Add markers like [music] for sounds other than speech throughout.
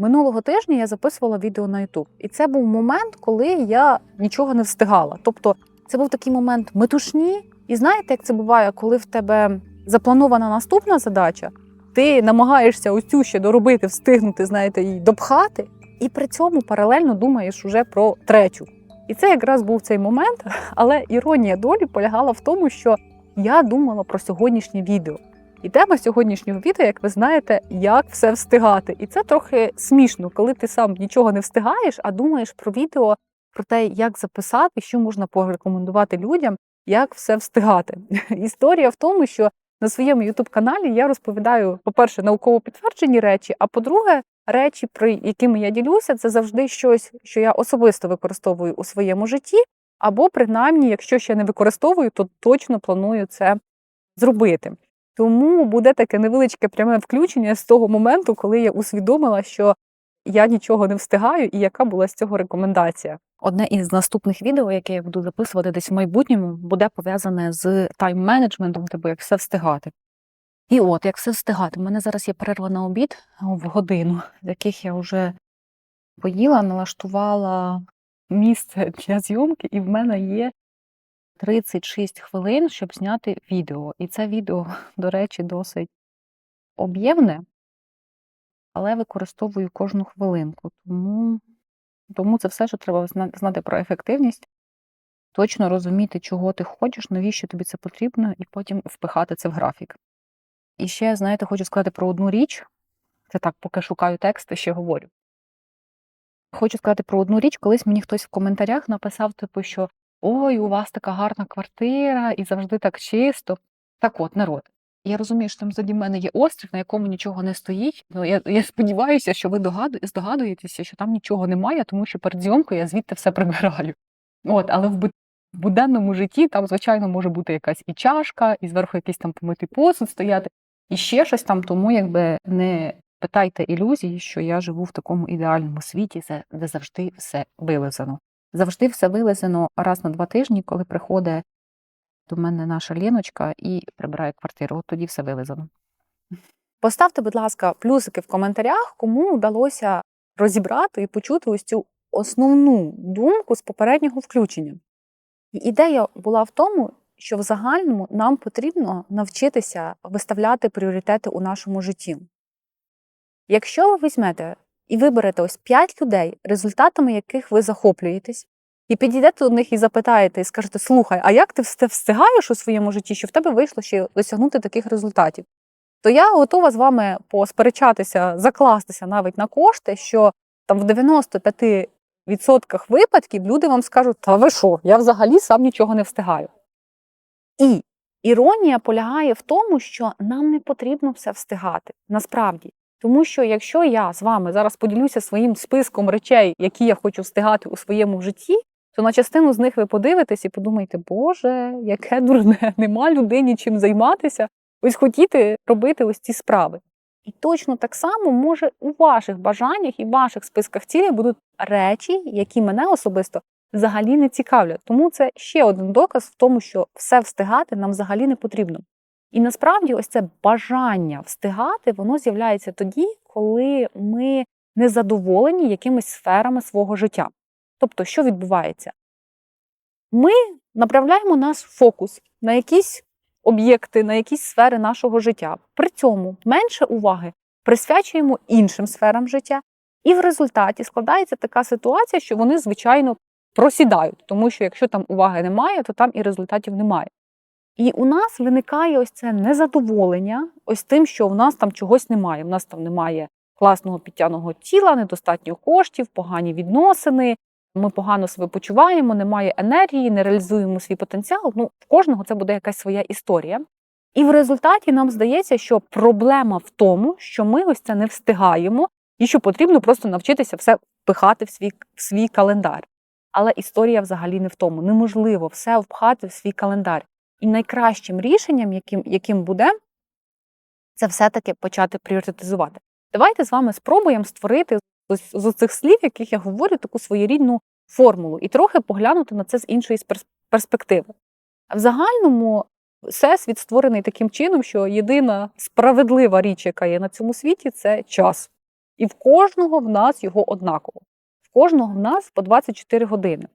Минулого тижня я записувала відео на YouTube. І це був момент, коли я нічого не встигала. Тобто, це був такий момент метушні. І знаєте, як це буває, коли в тебе запланована наступна задача, ти намагаєшся ось цю ще доробити, встигнути, знаєте, і допхати, і при цьому паралельно думаєш уже про третю. І це якраз був цей момент, [laughs] але іронія долі полягала в тому, що я думала про сьогоднішнє відео. І тема сьогоднішнього відео, як ви знаєте, як все встигати. І це трохи смішно, коли ти сам нічого не встигаєш, а думаєш про відео, про те, як записати, що можна порекомендувати людям, як все встигати. [laughs] Історія в тому, що на своєму youtube каналі я розповідаю, по-перше, науково підтверджені речі, а по-друге, речі, про якими я ділюся, це завжди щось, що я особисто використовую у своєму житті, або принаймні, якщо ще не використовую, то точно планую це зробити. Тому буде таке невеличке пряме включення з того моменту, коли я усвідомила, що я нічого не встигаю, і яка була з цього рекомендація. Одне із наступних відео, яке я буду записувати десь в майбутньому, буде пов'язане з тайм-менеджментом, типу як все встигати. І от, як все встигати. У мене зараз є перерва на обід в годину, з яких я вже поїла, налаштувала місце для зйомки, і в мене є 36 хвилин, щоб зняти відео. І це відео, [laughs] до речі, досить об'ємне, але використовую кожну хвилинку. Тому, тому це все, що треба знати про ефективність, точно розуміти, чого ти хочеш, навіщо тобі це потрібно, і потім впихати це в графік. І ще, знаєте, хочу сказати про одну річ. Це так, поки шукаю тексти, ще говорю. Хочу сказати про одну річ, колись мені хтось в коментарях написав, типу, що ой, у вас така гарна квартира і завжди так чисто. Так от, народ. Я розумію, що там заді мене є острів, на якому нічого не стоїть. Ну, я, я сподіваюся, що ви догаду, здогадуєтеся, що там нічого немає, тому що перед зйомкою я звідти все прибираю. От, але в буденному житті там, звичайно, може бути якась і чашка, і зверху якийсь там помитий посуд стояти, і ще щось там, тому якби не питайте ілюзії, що я живу в такому ідеальному світі, де завжди все вилизано. Завжди все вилизано раз на два тижні, коли приходить до мене наша Ліночка і прибирає квартиру. От тоді все вилизано. Поставте, будь ласка, плюсики в коментарях, кому вдалося розібрати і почути ось цю основну думку з попереднього включення. Ідея була в тому, що в загальному нам потрібно навчитися виставляти пріоритети у нашому житті. Якщо ви візьмете і виберете ось 5 людей, результатами яких ви захоплюєтесь, і підійдете до них і запитаєте, і скажете: слухай, а як ти встигаєш у своєму житті, що в тебе вийшло ще досягнути таких результатів? То я готова з вами посперечатися, закластися навіть на кошти, що там в 95% випадків люди вам скажуть, та ви що, я взагалі сам нічого не встигаю. І іронія полягає в тому, що нам не потрібно все встигати насправді. Тому що якщо я з вами зараз поділюся своїм списком речей, які я хочу встигати у своєму житті, то на частину з них ви подивитесь і подумаєте, Боже, яке дурне, [laughs] нема людині чим займатися, ось хотіти робити ось ці справи. І точно так само може у ваших бажаннях і ваших списках цілей будуть речі, які мене особисто взагалі не цікавлять. Тому це ще один доказ в тому, що все встигати нам взагалі не потрібно. І насправді, ось це бажання встигати, воно з'являється тоді, коли ми не задоволені якимись сферами свого життя. Тобто, що відбувається? Ми направляємо наш фокус на якісь об'єкти, на якісь сфери нашого життя. При цьому менше уваги присвячуємо іншим сферам життя, і в результаті складається така ситуація, що вони, звичайно, просідають, тому що якщо там уваги немає, то там і результатів немає. І у нас виникає ось це незадоволення, ось тим, що в нас там чогось немає. У нас там немає класного підтягного тіла, недостатньо коштів, погані відносини. Ми погано себе почуваємо, немає енергії, не реалізуємо свій потенціал. Ну, в кожного це буде якась своя історія. І в результаті нам здається, що проблема в тому, що ми ось це не встигаємо, і що потрібно просто навчитися все впихати в свій, в свій календар. Але історія взагалі не в тому. Неможливо все впхати в свій календар. І найкращим рішенням, яким, яким буде, це все-таки почати пріоритетизувати. Давайте з вами спробуємо створити з цих слів, яких я говорю, таку своєрідну формулу, і трохи поглянути на це з іншої перспективи. В загальному всесвіт створений таким чином, що єдина справедлива річ, яка є на цьому світі, це час. І в кожного в нас його однаково. В кожного в нас по 24 години.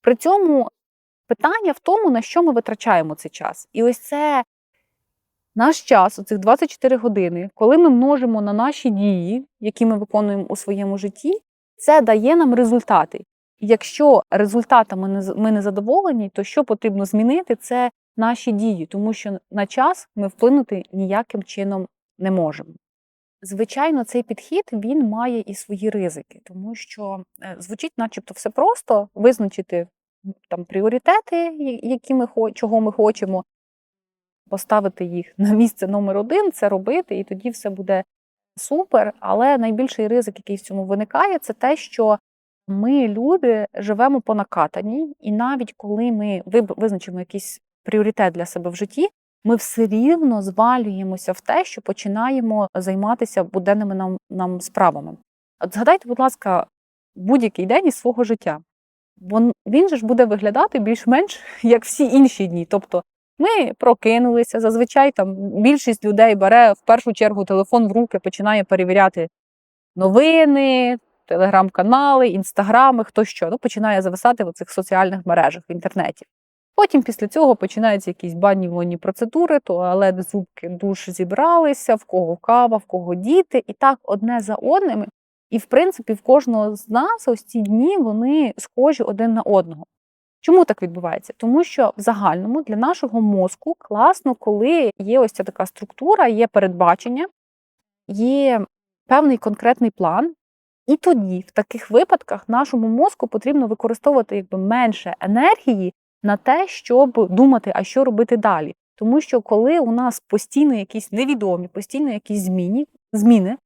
При цьому питання в тому, на що ми витрачаємо цей час. І ось це наш час, оцих 24 години, коли ми множимо на наші дії, які ми виконуємо у своєму житті, це дає нам результати. І якщо результатами ми не задоволені, то що потрібно змінити, це наші дії, тому що на час ми вплинути ніяким чином не можемо. Звичайно, цей підхід він має і свої ризики, тому що е, звучить, начебто, все просто визначити там пріоритети, які ми чого ми хочемо, поставити їх на місце номер один, це робити, і тоді все буде супер. Але найбільший ризик, який в цьому виникає, це те, що ми, люди, живемо по накатанні, і навіть коли ми визначимо якийсь пріоритет для себе в житті, ми все рівно звалюємося в те, що починаємо займатися буденними нам, нам справами. От згадайте, будь ласка, будь-який день із свого життя. Він же ж буде виглядати більш-менш [laughs] як всі інші дні. Тобто ми прокинулися. Зазвичай там більшість людей бере в першу чергу телефон в руки, починає перевіряти новини, телеграм-канали, інстаграми, хто що. Ну, починає зависати в цих соціальних мережах в інтернеті. Потім після цього починаються якісь банні вонні процедури, туалет, зубки, душ зібралися, в кого кава, в кого діти, і так одне за одними. І, в принципі, в кожного з нас ось ці дні вони схожі один на одного. Чому так відбувається? Тому що в загальному для нашого мозку класно, коли є ось ця така структура, є передбачення, є певний конкретний план. І тоді, в таких випадках, нашому мозку потрібно використовувати якби менше енергії на те, щоб думати, а що робити далі. Тому що коли у нас постійно якісь невідомі, постійно якісь зміни, зміни,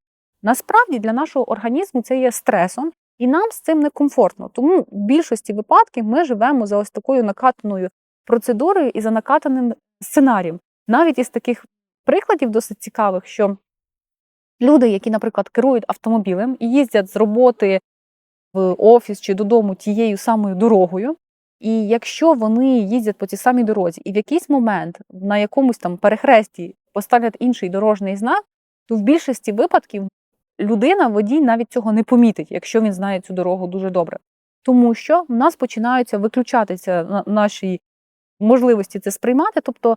насправді для нашого організму це є стресом, і нам з цим некомфортно. Тому в більшості випадків ми живемо за ось такою накатаною процедурою і за накатаним сценарієм. Навіть із таких прикладів досить цікавих, що люди, які, наприклад, керують автомобілем і їздять з роботи в офіс чи додому тією самою дорогою. І якщо вони їздять по цій самій дорозі, і в якийсь момент на якомусь там перехресті поставлять інший дорожній знак, то в більшості випадків людина, водій навіть цього не помітить, якщо він знає цю дорогу дуже добре. Тому що в нас починаються виключатися на- наші можливості це сприймати. Тобто,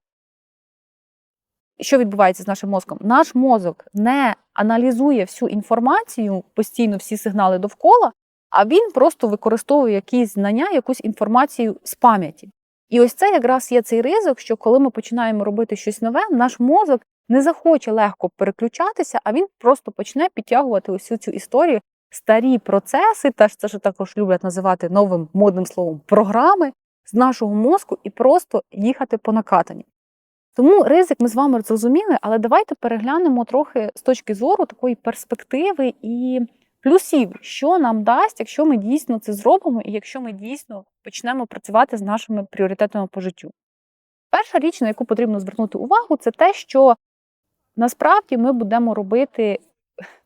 що відбувається з нашим мозком? Наш мозок не аналізує всю інформацію, постійно всі сигнали довкола, а він просто використовує якісь знання, якусь інформацію з пам'яті. І ось це якраз є цей ризик, що коли ми починаємо робити щось нове, наш мозок не захоче легко переключатися, а він просто почне підтягувати усю цю історію, старі процеси, теж це ж також люблять називати новим модним словом програми з нашого мозку і просто їхати по накатанні. Тому ризик ми з вами зрозуміли, але давайте переглянемо трохи з точки зору такої перспективи і плюсів, що нам дасть, якщо ми дійсно це зробимо, і якщо ми дійсно почнемо працювати з нашими пріоритетами по життю. Перша річ, на яку потрібно звернути увагу, це те, що насправді ми будемо робити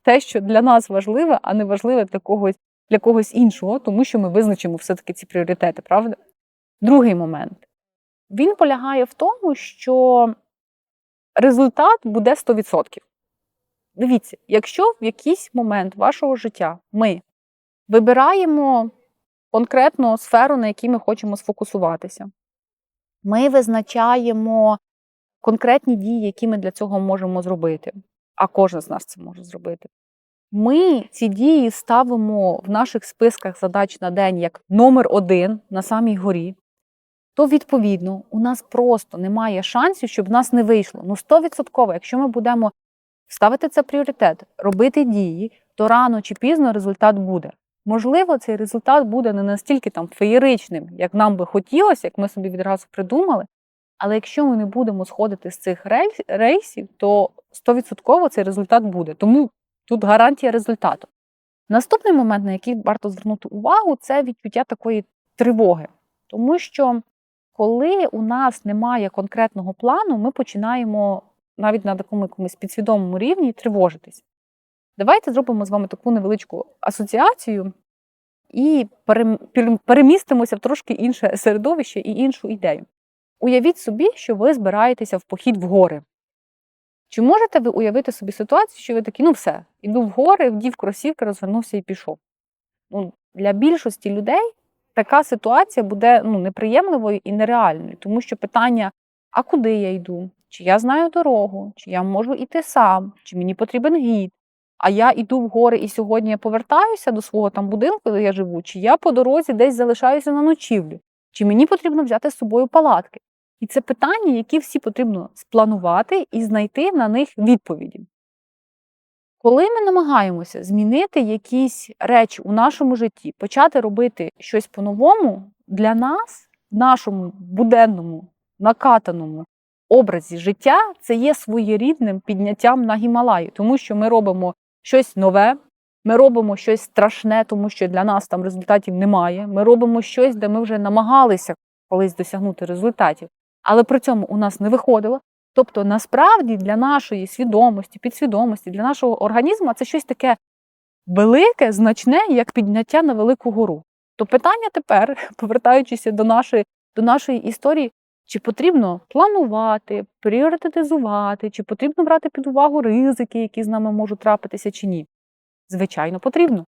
те, що для нас важливе, а не важливе для когось, для когось іншого, тому що ми визначимо все-таки ці пріоритети, правда? Другий момент. Він полягає в тому, що результат буде 100%. Дивіться, якщо в якийсь момент вашого життя ми вибираємо конкретну сферу, на якій ми хочемо сфокусуватися, ми визначаємо конкретні дії, які ми для цього можемо зробити, а кожен з нас це може зробити. Ми ці дії ставимо в наших списках задач на день як номер один на самій горі, то відповідно у нас просто немає шансів, щоб в нас не вийшло. Ну, 100%, якщо ми будемо ставити це пріоритет, робити дії, то рано чи пізно результат буде. Можливо, цей результат буде не настільки там феєричним, як нам би хотілося, як ми собі відразу придумали. Але якщо ми не будемо сходити з цих рейсів, то 100% цей результат буде. Тому тут гарантія результату. Наступний момент, на який варто звернути увагу, це відчуття такої тривоги. Тому що коли у нас немає конкретного плану, ми починаємо навіть на такому якомусь підсвідомому рівні тривожитись. Давайте зробимо з вами таку невеличку асоціацію і перем- перем- перемістимося в трошки інше середовище і іншу ідею. Уявіть собі, що ви збираєтеся в похід в гори. Чи можете ви уявити собі ситуацію, що ви такі, ну все, іду в гори, вдів кросівки, розвернувся і пішов? Ну, для більшості людей така ситуація буде ну, неприємливою і нереальною, тому що питання: а куди я йду? Чи я знаю дорогу, чи я можу йти сам, чи мені потрібен гід? А я йду в гори і сьогодні я повертаюся до свого там будинку, де я живу, чи я по дорозі десь залишаюся на ночівлю, чи мені потрібно взяти з собою палатки? І це питання, які всі потрібно спланувати і знайти на них відповіді. Коли ми намагаємося змінити якісь речі у нашому житті, почати робити щось по-новому, для нас, в нашому буденному, накатаному образі життя, це є своєрідним підняттям на Гімалаї, тому що ми робимо щось нове, ми робимо щось страшне, тому що для нас там результатів немає. Ми робимо щось, де ми вже намагалися колись досягнути результатів, але при цьому у нас не виходило. Тобто, насправді для нашої свідомості, підсвідомості, для нашого організму це щось таке велике, значне, як підняття на велику гору. То питання тепер, [laughs] повертаючися до нашої, до нашої історії, чи потрібно планувати, пріоритетизувати, чи потрібно брати під увагу ризики, які з нами можуть трапитися, чи ні? Звичайно, потрібно.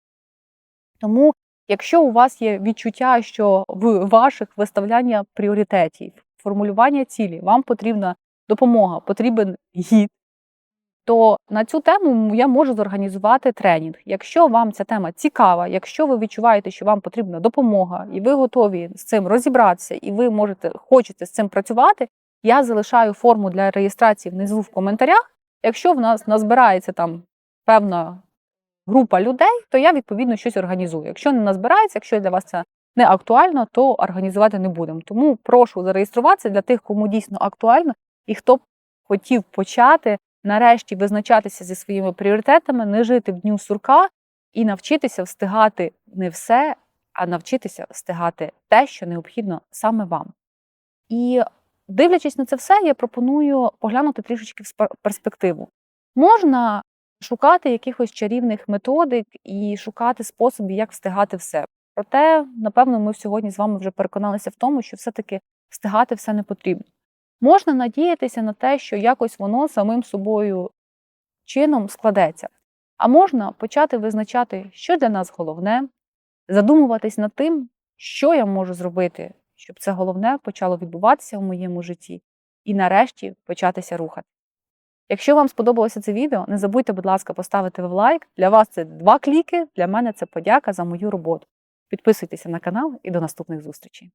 Тому, якщо у вас є відчуття, що в ваших виставляння пріоритетів, формулювання цілі, вам потрібна допомога, потрібен гід, то на цю тему я можу зорганізувати тренінг. Якщо вам ця тема цікава, якщо ви відчуваєте, що вам потрібна допомога, і ви готові з цим розібратися, і ви можете хочете з цим працювати, я залишаю форму для реєстрації внизу в коментарях. Якщо в нас назбирається там певна група людей, то я відповідно щось організую. Якщо не назбирається, якщо для вас це не актуально, то організувати не будемо. Тому прошу зареєструватися для тих, кому дійсно актуально, і хто б хотів почати нарешті визначатися зі своїми пріоритетами, не жити в дню сурка і навчитися встигати не все, а навчитися встигати те, що необхідно саме вам. І дивлячись на це все, я пропоную поглянути трішечки в перспективу. Можна шукати якихось чарівних методик і шукати способів, як встигати все. Проте, напевно, ми сьогодні з вами вже переконалися в тому, що все-таки встигати все не потрібно. Можна надіятися на те, що якось воно самим собою чином складеться. А можна почати визначати, що для нас головне, задумуватись над тим, що я можу зробити, щоб це головне почало відбуватися в моєму житті, і нарешті початися рухати. Якщо вам сподобалося це відео, не забудьте, будь ласка, поставити лайк. Для вас це два кліки, для мене це подяка за мою роботу. Підписуйтеся на канал і до наступних зустрічей.